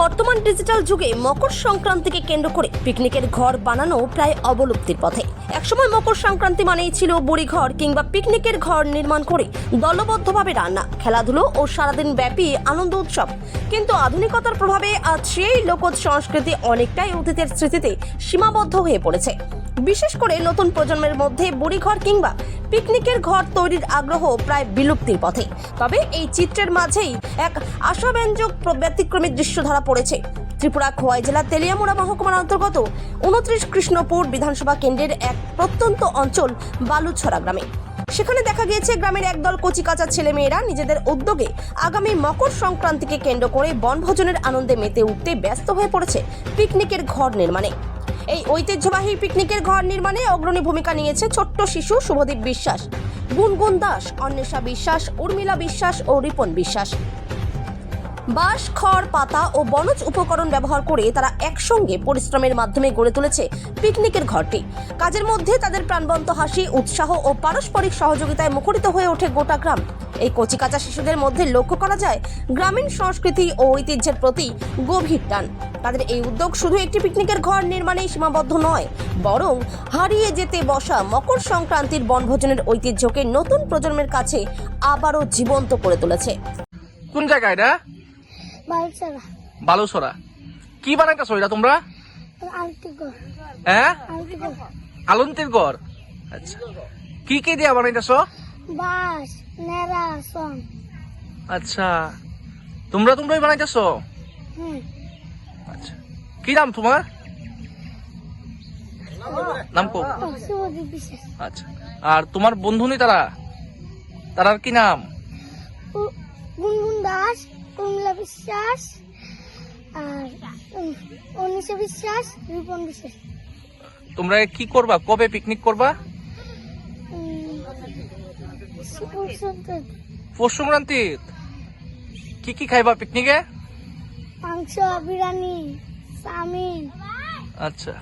বর্তমান ডিজিটাল যুগে মকর সংক্রান্তিকে কেন্দ্র করে পিকনিকের ঘর বানানো প্রায় অবলুপ্তির পথে। একসময় মকর সংক্রান্তি মানেই ছিল বুড়িঘর কিংবা পিকনিকের ঘর নির্মাণ করে দলবদ্ধভাবে রান্না, খেলাধুলো ও সারাদিন ব্যাপী আনন্দ উৎসব। কিন্তু আধুনিকতার প্রভাবে আজ সেই লোকজ সংস্কৃতি অনেকটাই অতীতের স্মৃতিতে সীমাবদ্ধ হয়ে পড়েছে। বিশেষ করে নতুন প্রজন্মের মধ্যে বুড়িঘর কিংবা পিকনিকের ঘর তৈরির আগ্রহ প্রায় বিলুপ্তির পথে। তবে এই চিত্রের মাঝেই এক আশাব্যঞ্জক ব্যতিক্রমী দৃশ্য ধরা পড়েছে। ত্রিপুরা খোয়াই জেলার তেলিয়ামুড়া মহকুমার অন্তর্গত উনত্রিশ কৃষ্ণপুর বিধানসভা কেন্দ্রের এক প্রত্যন্ত অঞ্চল বালুছড়া গ্রামে। সেখানে দেখা গিয়েছে গ্রামের একদল কচিকাচা ছেলেমেয়েরা নিজেদের উদ্যোগে আগামী মকর সংক্রান্তিকে কেন্দ্র করে বনভোজনের আনন্দে মেতে উঠতে ব্যস্ত হয়ে পড়েছে পিকনিকের ঘর নির্মাণে। এই ঐতিহ্যবাহী পিকনিকের ঘর নির্মাণে অগ্রণী ভূমিকা নিয়েছে ছোট্ট শিশু শুভদীপ বিশ্বাস, গুনগুন দাস, অন্বেষা বিশ্বাস, উর্মিলা বিশ্বাস ও রিপন বিশ্বাস। বাঁশ, খড়, পাতা ও বনজ উপকরণ ব্যবহার করে তারা একসঙ্গে পরিশ্রমের মাধ্যমে গড়ে তুলেছে পিকনিকের ঘরটি। কাজের মধ্যে তাদের প্রাণবন্ত হাসি, উৎসাহ ও পারস্পরিক সহযোগিতায় মুখরিত হয়ে ওঠে গোটা গ্রাম। এই কচিকাচা শিশুদের মধ্যে লক্ষ্য করা যায় গ্রামীণ সংস্কৃতি ও ঐতিহ্যের প্রতি গভীর টান। তাদের এই উদ্যোগ শুধু একটি পিকনিকের ঘর নির্মাণেই সীমাবদ্ধ নয়, বরং হারিয়ে যেতে বসা মকর সংক্রান্তির বনভোজনের ঐতিহ্যকে নতুন প্রজন্মের কাছে আবারও জীবন্ত করে তুলেছে। কোন জায়গা এটা? বালছাড়া বালুসরা কি বানাইতেছো এটা তোমরা? হ্যাঁ? আলন্তির ঘর আচ্ছা। কি কি দিয়া বানাইতেছো? বাস সং আচ্ছা। তোমরা তোমরাই বানাইতেছো? আচ্ছা। কি নাম তোমার? নাম কো। আচ্ছা। আর তোমার বন্ধুনি তারা? তারার কি নাম? গুনগুন দাস। কমলা বিশ্বাস আর অনিশা বিশ্বাস রিপন বিশ্বাস। তোমরা কি করবা? কবে পিকনিক করবা? পৌষ সংক্রান্তি? কি কি খাইবা পিকনিকে মাংস বিরিয়ানি চাউমিন। আচ্ছা।